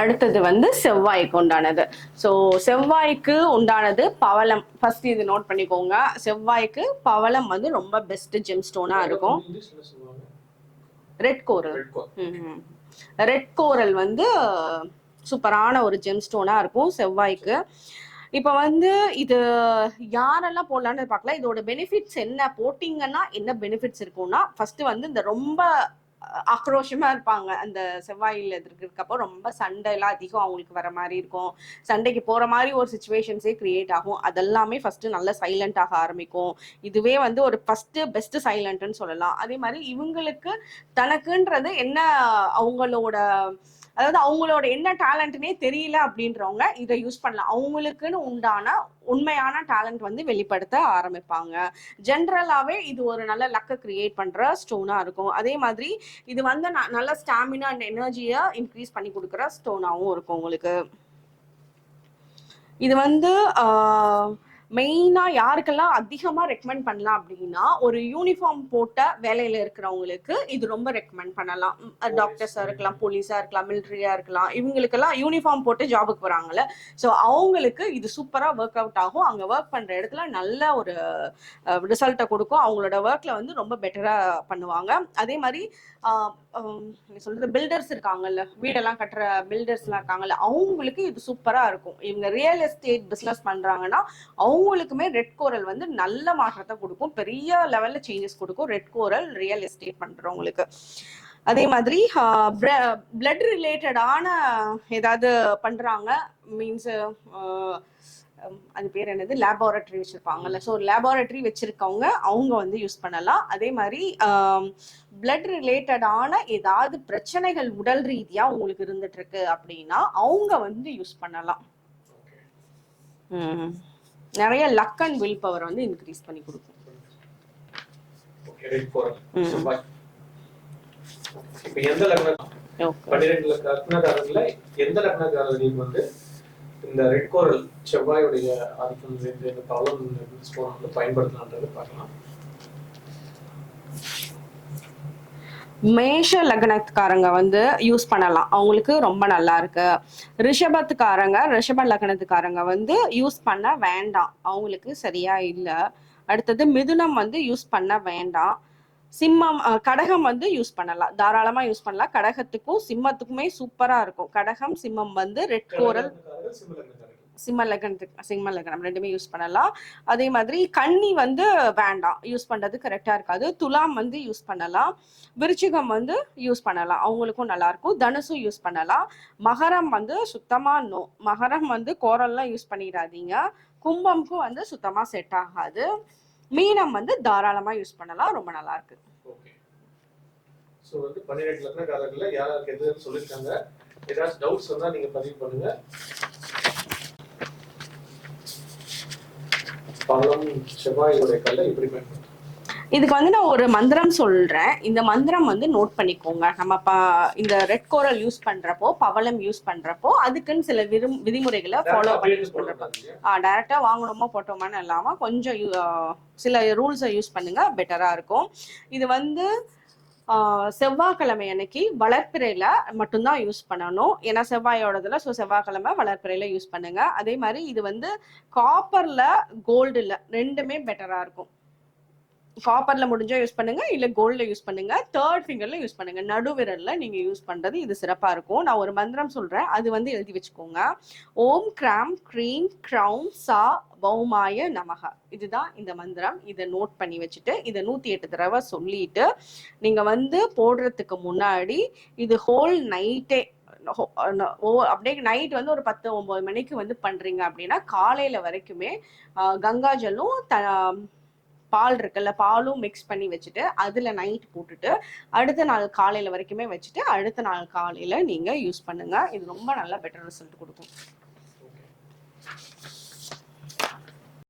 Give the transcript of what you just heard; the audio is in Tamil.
அடுத்தது வந்து செவ்வாய்க்கு உண்டானது. ஸோ செவ்வாய்க்கு உண்டானது பவளம். ஃபர்ஸ்ட் இது நோட் பண்ணிக்கோங்க. செவ்வாய்க்கு பவளம் வந்து ரொம்ப பெஸ்ட் ஜெம் ஸ்டோனா இருக்கும். Red coral red core red coral வந்து சூப்பரான ஒரு ஜெம் ஸ்டோனா இருக்கும் செவ்வாய்க்கு. இப்போ வந்து இது யாரெல்லாம் போடலான்னு பார்க்கலாம் இதோட பெனிஃபிட்ஸ் என்ன? போட்டிங்கன்னா என்ன பெனிஃபிட்ஸ் இருக்கும்னா ஃபர்ஸ்ட் வந்து இந்த ரொம்ப ஆக்ரோஷமா இருப்பாங்க. அந்த செவ்வாயில் இருக்கப்போ ரொம்ப சண்டை எல்லாம் அதிகம் அவங்களுக்கு வர மாதிரி இருக்கும். சண்டைக்கு போற மாதிரி ஒரு சுச்சுவேஷன்ஸே கிரியேட் ஆகும். அதெல்லாமே ஃபர்ஸ்ட் நல்ல சைலண்ட் ஆக ஆரம்பிக்கும். இதுவே வந்து ஒரு ஃபர்ஸ்ட் பெஸ்ட் சைலண்ட்னு சொல்லலாம். அதே மாதிரி இவங்களுக்கு தனக்குன்றது என்ன அவங்களோட அதாவது அவங்களோட என்ன டேலண்ட்னே தெரியல அப்படின்றவங்க இதை யூஸ் பண்ணலாம். அவங்களுக்குன்னு உண்டான உண்மையான டேலண்ட் வந்து வெளிப்படுத்த ஆரம்பிப்பாங்க. ஜென்ரலாகவே இது ஒரு நல்ல லக்கை கிரியேட் பண்ணுற ஸ்டோனாக இருக்கும். அதே மாதிரி இது வந்து நல்ல ஸ்டாமினா அண்ட் எனர்ஜியை இன்க்ரீஸ் பண்ணி கொடுக்குற ஸ்டோனாகவும் இருக்கும் உங்களுக்கு. இது வந்து மெயினாக யாருக்கெல்லாம் அதிகமாக ரெக்கமெண்ட் பண்ணலாம் அப்படின்னா ஒரு யூனிஃபார்ம் போட்ட வேலையில் இருக்கிறவங்களுக்கு இது ரொம்ப ரெக்கமெண்ட் பண்ணலாம். டாக்டர்ஸாக இருக்கலாம் போலீஸாக இருக்கலாம் மிலிட்ரியாக இருக்கலாம் இவங்களுக்கெல்லாம் யூனிஃபார்ம் போட்டு ஜாபுக்கு வராங்கல்ல. ஸோ அவங்களுக்கு இது சூப்பராக ஒர்க் அவுட் ஆகும். அங்கே ஒர்க் பண்ணுற இடத்துல நல்ல ஒரு ரிசல்ட்டை கொடுக்கும். அவங்களோட ஒர்க்கில் வந்து ரொம்ப பெட்டராக பண்ணுவாங்க. அதே மாதிரி சொல்றது பில்டர்ஸ் இருக்காங்கல்ல வீடெல்லாம் கட்டுற பில்டர்ஸ்லாம் இருக்காங்கல்ல அவங்களுக்கு இது சூப்பரா இருக்கும். இவங்க ரியல் எஸ்டேட் பிசினஸ் பண்றாங்கன்னா அவங்களுக்குமே ரெட் கோரல் வந்து நல்ல மாற்றத்தை கொடுக்கும். பெரிய லெவல்ல சேஞ்சஸ் கொடுக்கும் ரெட் கோரல் ரியல் எஸ்டேட் பண்றவங்களுக்கு. அதே மாதிரி பிளட் ரிலேட்டடான ஏதாவது பண்றாங்க மீன்ஸ் அது பேர் என்னது? லேபார்டரி வச்சிருப்பாங்கல்ல. ஸோ லேபார்டரி வச்சிருக்கவங்க அவங்க வந்து யூஸ் பண்ணலாம். அதே மாதிரி பிளட் ரிலேட்டடான ஏதாவது பிரச்சனைகள் உடல் ரீதியா உங்களுக்கு இருந்துட்டு இருக்கு அப்படின்னா அவங்க வந்து யூஸ் பண்ணலாம். ம். நிறைய லக் அண்ட் வில் பவர் வந்து இன்க்ரீஸ் பண்ணி கொடுக்கும். எந்த லக்னம் ஓகே பன்னிரெண்டு லக்னக்காரர்கள எந்த லக்னக்காரர்களுக்கு வந்து இந்த ரெட் கோரல் செவ்வாயுடைய ஆதிக்கம் இந்த பவளம் ஸ்டோன் வந்து பயன்படுத்தலான்றது பார்க்கலாம். மேஷ லக்னத்துக்காரங்க வந்து யூஸ் பண்ணலாம். அவங்களுக்கு ரொம்ப நல்லா இருக்கு. ரிஷபத்துக்காரங்க ரிஷப லக்னத்துக்காரங்க வந்து யூஸ் பண்ண வேண்டாம். அவங்களுக்கு சரியா இல்லை. அடுத்தது மிதுனம் வந்து யூஸ் பண்ண வேண்டாம். சிம்மம் கடகம் வந்து யூஸ் பண்ணலாம். தாராளமா யூஸ் பண்ணலாம். கடகத்துக்கும் சிம்மத்துக்குமே சூப்பரா இருக்கும். கடகம் சிம்மம் வந்து ரெட் கோரல் சிம்ம லக்னக்காரர்கள் சிம்ம லக்னத்துக்கு சிம்ம லக்னம் ரெண்டுமே யூஸ் பண்ணலாம். அதே மாதிரி கன்னி வந்து வேண்டாம். யூஸ் பண்ணுறது கரெக்டாக இருக்காது. துலாம் வந்து யூஸ் பண்ணலாம். விருச்சிகம் வந்து யூஸ் பண்ணலாம். அவங்களுக்கும் நல்லாயிருக்கும் தனுசும் யூஸ் பண்ணலாம். மகரம் வந்து சுத்தமாக நோ மகரம் வந்து கோரல்லாம் யூஸ் பண்ணிடாதீங்க. கும்பம்க்கும் வந்து சுத்தமாக செட் ஆகாது. மீனம் வந்து தாராளமாக யூஸ் பண்ணலாம். ரொம்ப நல்லாயிருக்கு ஸோ வந்து பன்னிரெண்டு லக்னக்காரர்கள யாராருக்கு எதுன்னு சொல்லியிருக்காங்க. ஏதாச்சும் டவுட்ஸ் வந்தால் நீங்கள் பதிவு பண்ணுங்கள் பயன்படுத்தும் இதுக்கு வந்து நான் ஒரு மந்திரம் சொல்றேன். இந்த மந்திரம் வந்து நோட் பண்ணிக்கோங்க. நம்ம ப இந்த ரெட் கோரல் யூஸ் பண்றப்போ பவளம் யூஸ் பண்றப்போ அதுக்குன்னு சில விரும் விதிமுறைகளை ஃபாலோ பண்ணி யூஸ் பண்றப்போ. டைரக்டா வாங்கணுமா போட்டோமான்னு இல்லாம கொஞ்சம் சில ரூல்ஸை யூஸ் பண்ணுங்க பெட்டரா இருக்கும். இது வந்து செவ்வாய்க்கிழமை அன்னைக்கு வளர்ப்பிறையில மட்டும்தான் யூஸ் பண்ணணும். ஏன்னா செவ்வாயோடதுல ஸோ செவ்வாய்க்கிழமை வளர்ப்பிறையில யூஸ் பண்ணுங்க. அதே மாதிரி இது வந்து காப்பர்ல கோல்டுல ரெண்டுமே பெட்டரா இருக்கும். காப்பர்ல முடிஞ்சா யூஸ் பண்ணுங்க இல்ல கோல்ட்ல யூஸ் பண்ணுங்க. தேர்ட் ஃபிங்கர்ல யூஸ் பண்ணுங்க. நடுவிரல்ல நீங்க யூஸ் பண்றது இது சிறப்பா இருக்கும். நான் ஒரு மந்திரம் சொல்றேன். அது வந்து எழுதி வச்சுக்கோங்க. ஓம் கிராம் கிரீம் கிரௌம் சா பௌமாய நமக இதுதான் இந்த மந்திரம். இதை நோட் பண்ணி வச்சுட்டு இதை நூத்தி எட்டு தடவை சொல்லிட்டு நீங்க வந்து போடுறதுக்கு முன்னாடி இது ஹோல் நைட்டே அப்படியே நைட் வந்து ஒரு பத்து ஒன்பது மணிக்கு வந்து பண்றீங்க அப்படின்னா காலையில வரைக்குமே கங்காஜலும் த பால் இருக்குல்ல பாலும் மிக்ஸ் பண்ணி வச்சுட்டு அதில் நைட் போட்டுட்டு அடுத்த நாள் காலையில் வரைக்குமே வச்சுட்டு அடுத்த நாள் காலையில் நீங்கள் யூஸ் பண்ணுங்கள் இது ரொம்ப நல்லா பெட்டர் ரிசல்ட் கொடுக்கும்.